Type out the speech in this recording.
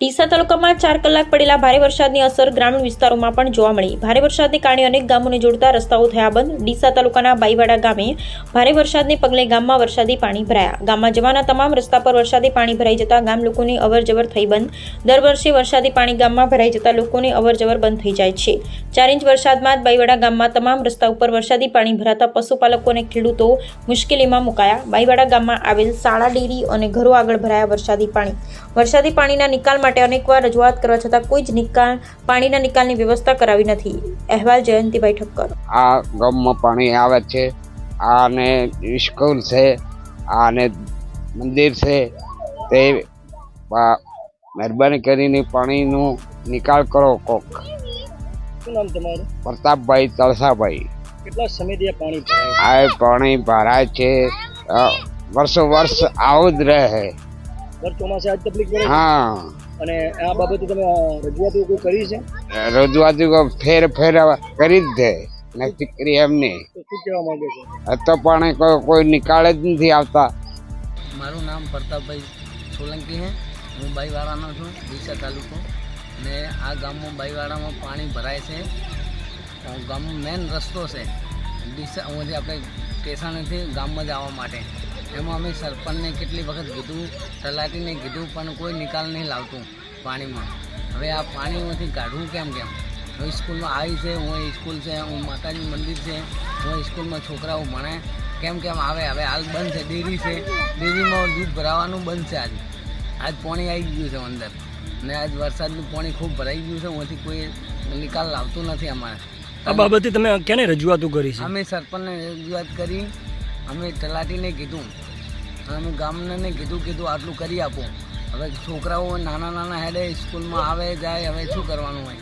ડીસા તાલુકામાં ચાર કલાક પડેલા ભારે વરસાદની અસર ગ્રામીણ વિસ્તારોમાં પણ જોવા મળી. ભારે વરસાદને કારણે અનેક ગામોને જોડતા રસ્તાઓ થયા બંધ. ડીસા તાલુકાના બાઈવાડા ગામે ભારે વરસાદને પગલે ગામમાં વરસાદી પાણી ભરાયા. ગામમાં જવાના તમામ રસ્તા પર વરસાદી પાણી ભરાઈ જતા ગામ લોકોની અવરજવર થઈ બંધ. દર વર્ષે વરસાદી પાણી ગામમાં ભરાઈ જતા લોકોની અવરજવર બંધ થઈ જાય છે. ચાર ઇંચ વરસાદમાં જ બાઈવાડા ગામમાં તમામ રસ્તા ઉપર વરસાદી પાણી ભરાતા પશુપાલકો અને ખેડૂતો મુશ્કેલીમાં મુકાયા. બાઈવાડા ગામમાં આવેલ શાળા, ડેરી અને ઘરો આગળ ભરાયા વરસાદી પાણી. વરસાદી પાણીના નિકાલ માટે અનેકવાર રજૂઆત કરવા છતાં કોઈ જ નિકાલ પાણીના નિકાલની વ્યવસ્થા કરાવી નથી. અહેવાલ જયંતિભાઈ ઠક્કર. આ ગામમાં પાણી આવે છે આને સ્કૂલ છે આને મંદિર છે તે મહેરબાની કરીને પાણીનું નિકાલ કરો કોક. નામ તમારું? પ્રતાપભાઈ તળસાભાઈ. કેટલા સમયથી આ પાણી ભરાય આ પાણી ભરાય છે વર્ષો વર્ષ આવું જ રહે? હા. અને આ બાબતે તમે રજૂઆતો કોઈ કરી છે? રજૂઆત ફેર ફેર કરી જ છે નક્કી કરી એમને તો શું કહેવા માંગે છે? આ તો પાણી કોઈ કોઈ નિકાળ જ નથી આવતા. મારું નામ પ્રતાપભાઈ સોલંકી છે હું બાઈવાડાનો છું ડીસા તાલુકો. ને આ ગામમાં બાઈવાડામાં પાણી ભરાય છે. ગામનો મેન રસ્તો છે. ડીસા જે આપણે સ્ટેશનેથી ગામમાં જવા માટે. એમાં અમે સરપંચને કેટલી વખત કીધું તલાટીને કીધું પણ કોઈ નિકાલ નહીં લાવતું પાણીમાં. હવે આ પાણીમાંથી કાઢવું કેમ કેમ? હું સ્કૂલમાં આવી છે હું સ્કૂલ છે હું માતાજી મંદિર છે હું સ્કૂલમાં છોકરાઓ ભણે. કેમ કેમ આવે? હવે હાલ બંધ છે ડેરી છે. ડેરીમાં દૂધ ભરાવાનું બંધ છે આજ. આજ પાણી આવી ગયું છે અંદર. ને આજ વરસાદનું પાણી ખૂબ ભરાઈ ગયું છે અહીંથી કોઈ નિકાલ લાવતું નથી અમારે. આ બાબતે તમે ક્યાંને રજૂઆતો કરી છે? અમે સરપંચને રજૂઆત કરી અમે તલાટીને કીધું. અમે ગામને કીધું કીધું આટલું કરી આપો. હવે છોકરાઓ નાના નાના હેડે સ્કૂલમાં આવે, જાય, હવે શું કરવાનું હોય?